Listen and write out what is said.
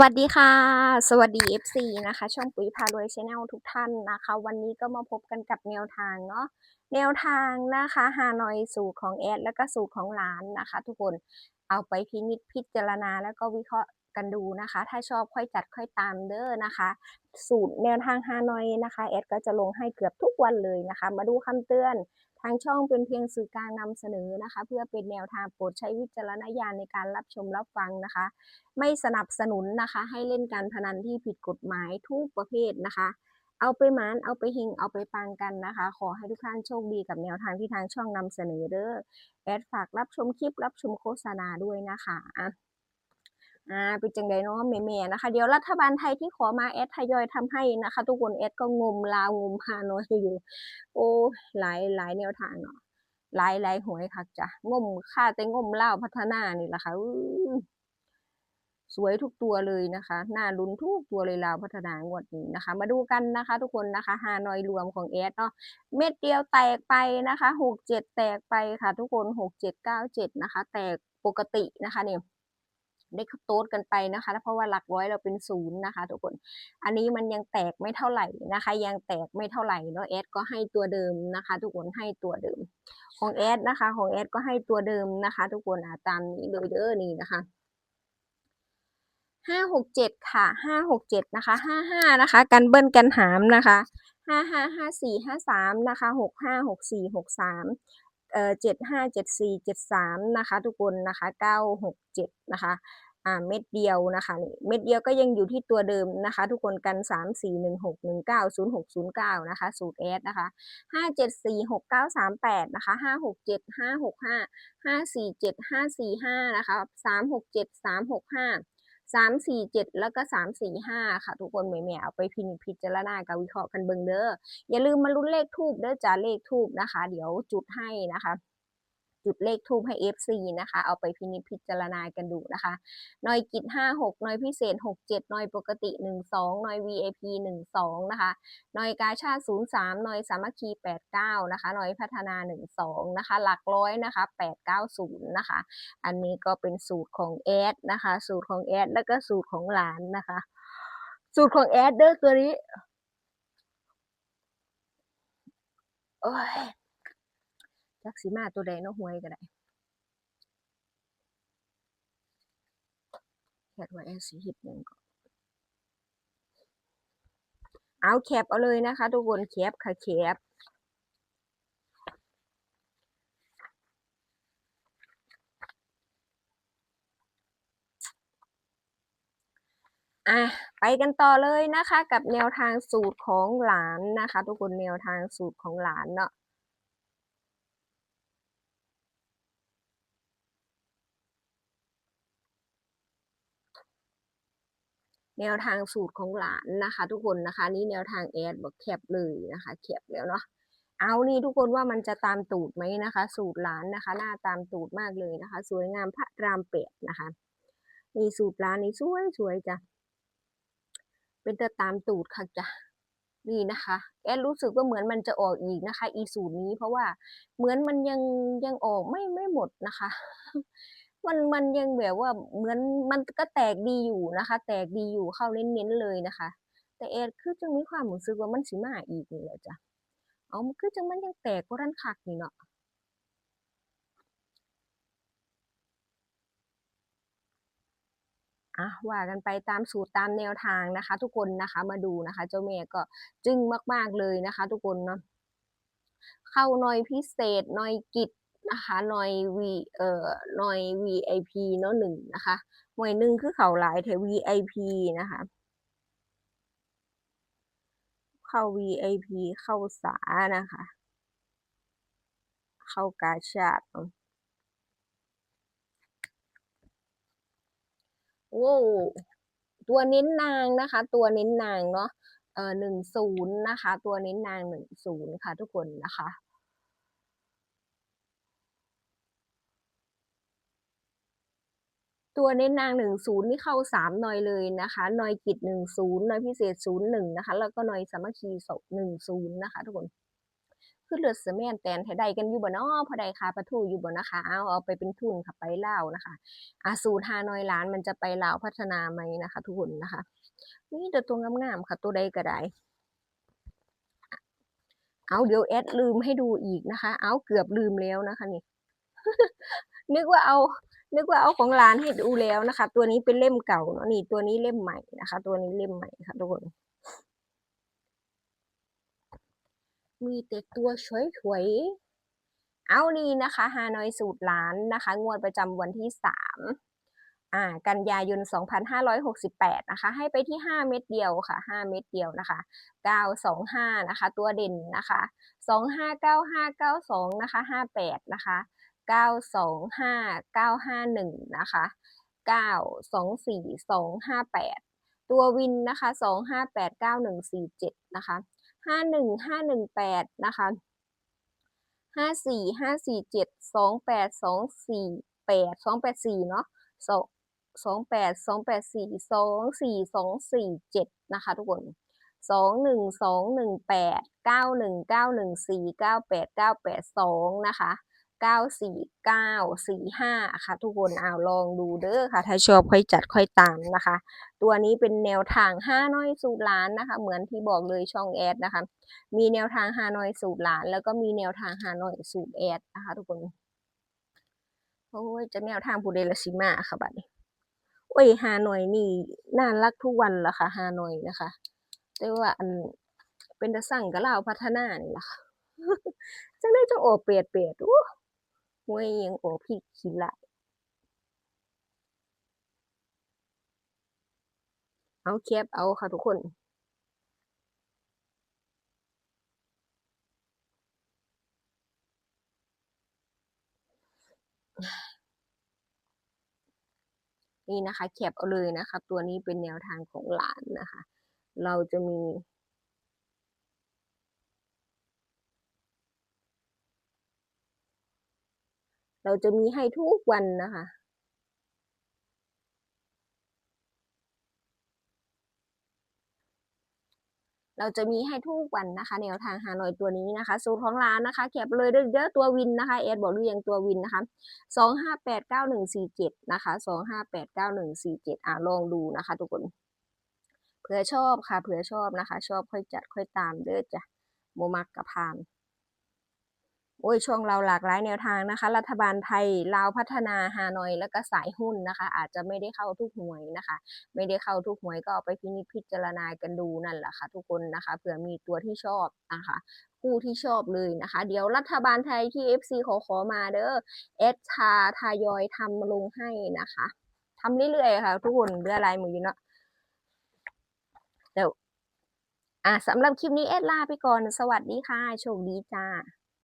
วัสดีค่ะ สวัสดี FC นะคะ ช่องปุ๋ยพารวยชาแนลทุกท่านนะคะ วันนี้ก็มาพบกันกับแนวทางเนาะแนวทางนะคะฮานอยสูตรของแอดแล้วก็สูตรของหลานนะคะ ทุกคนเอาไปพินิจพิจารณาแล้วก็วิเคราะห์กันดูนะคะ ถ้าชอบค่อยจัดค่อยตามเด้อนะคะ สูตรแนวทางฮานอยนะคะแอดก็จะลงให้เกือบทุกวันเลยนะคะ มาดูคำเตือน ทางช่องเป็นเพียงสื่อกลางนำเสนอนะคะ เพื่อเป็นแนวทางโปรดใช้วิจารณญาณในการรับชมรับฟังนะคะ ไม่สนับสนุนนะคะ ให้เล่นการพนันที่ผิดกฎหมายทุกประเภทนะคะ เอาไปหมานเอาไปหิงเอาไปปังกันนะคะ ขอให้ทุกท่านโชคดีกับแนวทางที่ทางช่องนำเสนอเด้อแอดฝากรับชมคลิปรับชมโฆษณาด้วยนะคะ อ่าเป็นจังไดเนาะแม่ๆนะคะ เดี๋ยวรัฐบาลไทยที่ขอมาแอดทยอยทำให้นะคะ ทุกคนแอดก็งมลาวงมฮานอยอยู่ โอ้หลายหลายแนวทางเนาะหลายหลายหวยคักจ้ะงมค่าแต่งมลาวพัฒนานี่แหละค่ะอื้สวยทุกตัวเลยนะคะน่าลุ้นทุกตัวเลยลาวพัฒนางวดนี้นะคะ มาดูกันนะคะ ทุกคนนะคะฮานอยรวมของแอดเนาะเม็ดเดียวแตกไปนะคะหกเจ็ดแตกไปค่ะ ทุกคนหกเจ็ดเก้าเจ็ดนะคะ แตกปกตินะคะเนี่ย ได้โต๊ดกันไปนะคะเพราะว่าหลักร้อยเราเป็นศูนย์นะคะ ทุกคน อันนี้มันยังแตกไม่เท่าไหร่นะคะ ยังแตกไม่เท่าไหร่เนาะแอดก็ให้ตัวเดิมนะคะ ทุกคนให้ตัวเดิม ของแอดนะคะ ของแอดก็ให้ตัวเดิมนะคะ ทุกคนอ่าตามนี้เลยเด้อนี่นะคะห้าหกเจ็ดค่ะห้าหกเจ็ดนะคะห้าห้านะคะ กันเบิ้ลกันหามนะคะห้าห้าห้าสี่ห้าสามนะคะหกห้าหกสี่หกสาม เอ่อเจ็ดห้าเจ็ดสี่เจ็ดสามนะคะทุกคนนะคะเก้าหกเจ็ดนะคะอ่าเม็ดเดียวนะคะนี่เม็ดเดียวก็ยังอยู่ที่ตัวเดิมนะคะ ทุกคนกันสามสี่หนึ่งหกหนึ่งเก้าศูนย์หกศูนย์เก้านะคะสูตรแอดนะคะห้าเจ็ดสี่หกเก้าสามแปดนะคะห้าหกเจ็ดห้าหกห้าห้าสี่เจ็ดห้าสี่ห้านะคะสามหกเจ็ดสามหกห้า สามสี่เจ็ดแล้วก็สามสี่ห้าค่ะ ทุกคนแม่ๆเอาไปพินิจพิจารณากับวิเคราะห์กันเบิงเด้ออย่าลืมมาลุ้นเลขทูบเด้อจ้าเลขทูบนะคะ เดี๋ยวจุดให้นะคะ จุดเลขทูบให้ FC นะคะ เอาไปพินิจพิจารณากันดูนะคะหน่อยกิจห้าหกหน่อยพิเศษหกเจ็ดหน่อยปกติหนึ่งสองหน่อย VIP หนึ่งสองนะคะหน่อยกาชาติศูนย์สามหน่อยสามัคคีแปดเก้านะคะหน่อยพัฒนาหนึ่งสองนะคะ หลักร้อยนะคะแปดเก้าศูนย์นะคะ อันนี้ก็เป็นสูตรของแอดนะคะ สูตรของแอดแล้วก็สูตรของหลานนะคะ สูตรของแอดเด้อตัวนี้ โอ้ย จักสีมาตัวใดเนาะหวยก็ได้แคดไว้แอสีหิบหนึ่งก่อนเอาแคปเอาเลยนะคะ ทุกคนแคปค่ะแคปอะไปกันต่อเลยนะคะ กับแนวทางสูตรของหลานนะคะ ทุกคนแนวทางสูตรของหลานเนาะ แนวทางสูตรของหลานนะคะ ทุกคนนะคะนี่แนวทางแอดบอกแคปเลยนะคะแคปแล้วเนาะเอานี่ทุกคนว่ามันจะตามตูดไหมนะคะ สูตรหลานนะคะ หน้าตามตูดมากเลยนะคะ สวยงามพระรามเป็ดนะคะนี่สูตรหลานนี่สวยสวยจ้ะเป็นแต่ตามตูดค่ะจ้ะนี่นะคะ แอดรู้สึกว่าเหมือนมันจะออกอีกนะคะ อีสูตรนี้เพราะว่าเหมือนมันยังยังออกไม่ไม่หมดนะคะ มันมันยังแบบว่าเหมือนมันก็แตกดีอยู่นะคะ แตกดีอยู่เข้าเน้นๆเลยนะคะ แต่แอดคือจังมีความรู้สึกว่ามันสิมาอีกนี่แหละจ้ะเอาคือจังมันยังแตกบ่ทันคักนี่เนาะอะว่ากันไปตามสูตรตามแนวทางนะคะ ทุกคนนะคะมาดูนะคะ เจ้าแม่ก็จึ้งมาก ๆเลยนะคะ ทุกคนเนาะเข้าหน่อยพิเศษหน่อยกิจ นะคะหน่อยวีเอ่อหน่อย VIP เนาะหนึ่งนะคะหน่วยหนึ่งคือเขาหลายแถว VIP นะคะ เข้า VIP เข้าสานะคะ เข้ากาชาดเนาะโอ้ตัวเน้นนางนะคะ ตัวเน้นนางเนาะเอ่อหนึ่งศูนย์นะคะ ตัวเน้นนางหนึ่งศูนย์ค่ะทุกคนนะคะ ตัวเน้นนางหนึ่งศูนย์นี่เข้าสามหน่อยเลยนะคะ หน่อยกิจหนึ่งศูนย์หน่อยพิเศษศูนย์หนึ่งนะคะ แล้วก็หน่อยสามัคคีศพหนึ่งศูนย์นะคะ ทุกคนคือเลือดเสือแม่นแตนไทยใดกันอยู่บ่เนาะพอใดคาปลาทูอยู่บ่นะคะ เอาเอาไปเป็นทุนค่ะไปเล่านะคะอาสูตรฮานอยล้านมันจะไปเล่าพัฒนาไหมนะคะ ทุกคนนะคะ นี่แต่ตัวงามๆค่ะ ตัวใดก็ได้เอาเดี๋ยวแอดลืมให้ดูอีกนะคะ เอาเกือบลืมแล้วนะคะนี่นึกว่าเอา นึกว่าเอาของร้านให้ดูแล้วนะคะ ตัวนี้เป็นเล่มเก่าเนาะนี่ตัวนี้เล่มใหม่นะคะ ตัวนี้เล่มใหม่ค่ะทุกคนมีแต่ตัวสวยๆเอานี่นะคะฮานอยสูตรล้านนะคะ งวดประจำวันที่สามอ่า กันยายน 2568 นะคะ ให้ไปที่ 5 เม็ดเดียวค่ะ 5 เม็ดเดียวนะคะ 925 นะคะ ตัวเด่นนะคะ 259592 นะคะ 58 นะคะ 925 951 นะคะ 924 258 ตัววินนะคะ 258 9147 นะคะห้าหนึ่งห้าหนึ่งแปดนะคะห้าสี่ห้าสี่เจ็ดสองแปดสองสี่แปดสองแปดสี่เนาะสองสองแปดสองแปดสี่สองสี่สองสี่เจ็ดนะคะทุกคนสองหนึ่งสองหนึ่งแปดเก้าหนึ่งเก้าหนึ่งสี่เก้าแปดเก้าแปดสองนะคะ เก้าสี่เก้าสี่ห้าค่ะ ทุกคนเอาลองดูเด้อค่ะ ถ้าชอบค่อยจัดค่อยตามนะคะ ตัวนี้เป็นแนวทางห้าน้อยสูตรล้านนะคะ เหมือนที่บอกเลยช่องแอดนะคะ มีแนวทางฮานอยสูตรล้าน แล้วก็มีแนวทางฮานอยสูตรแอดนะคะ ทุกคนโอ้ยจะแนวทางผู้เดลซิมาค่ะบัดนี้โอ้ยฮานอยนี่น่ารักทุกวันละค่ะฮานอยนะคะ แต่ว่าอันเป็นตะสั่งกับลาวพัฒนานี่ล่ะค่ะจังได้จังโอเปียดเปียดอู้ หวยยังโอพี่ขี้ลเอาแคปเอาค่ะทุกคนนี่นะคะแคปเอาเลยนะคะ ตัวนี้เป็นแนวทางของหลานนะคะ เราจะมี เราจะมีให้ทุกวันนะคะ เราจะมีให้ทุกวันนะคะ แนวทางฮาหน่อยตัวนี้นะคะสูตรของร้านนะคะแคปเลยเด้อตัววินนะคะแอดบอกหรือยังตัววินนะคะสองห้าแปดเก้าหนึ่งสี่เจ็ดนะคะสองห้าแปดเก้าหนึ่งสี่เจ็ดอ่าลองดูนะคะทุกคนเผื่อชอบค่ะเผื่อชอบนะคะ ชอบค่อยจัดค่อยตามเด้อจ้ะโมมักกับพาน โอ้ยช่วงเราหลากหลายแนวทางนะคะ รัฐบาลไทยลาวพัฒนาฮานอย แล้วก็สายหุ้นนะคะ อาจจะไม่ได้เข้าทุกห่วยนะคะ ไม่ได้เข้าทุกหวยก็เอาไปพินิจพิจารณากันดูนั่นแหละค่ะทุกคนนะคะเผื่อมีตัวที่ชอบนะคะคู่ที่ชอบเลยนะคะ เดี๋ยวรัฐบาลไทยที่ FC ขอขอมาเด้อเอสชาทายอยทำลงให้นะคะทำเรื่อยๆค่ะ ทุกคนเรื่อลายมืออยู่เนาะเดี๋ยวอะสำหรับคลิปนี้เอสลาไปก่อน สวัสดีค่ะ โชคดีจ้า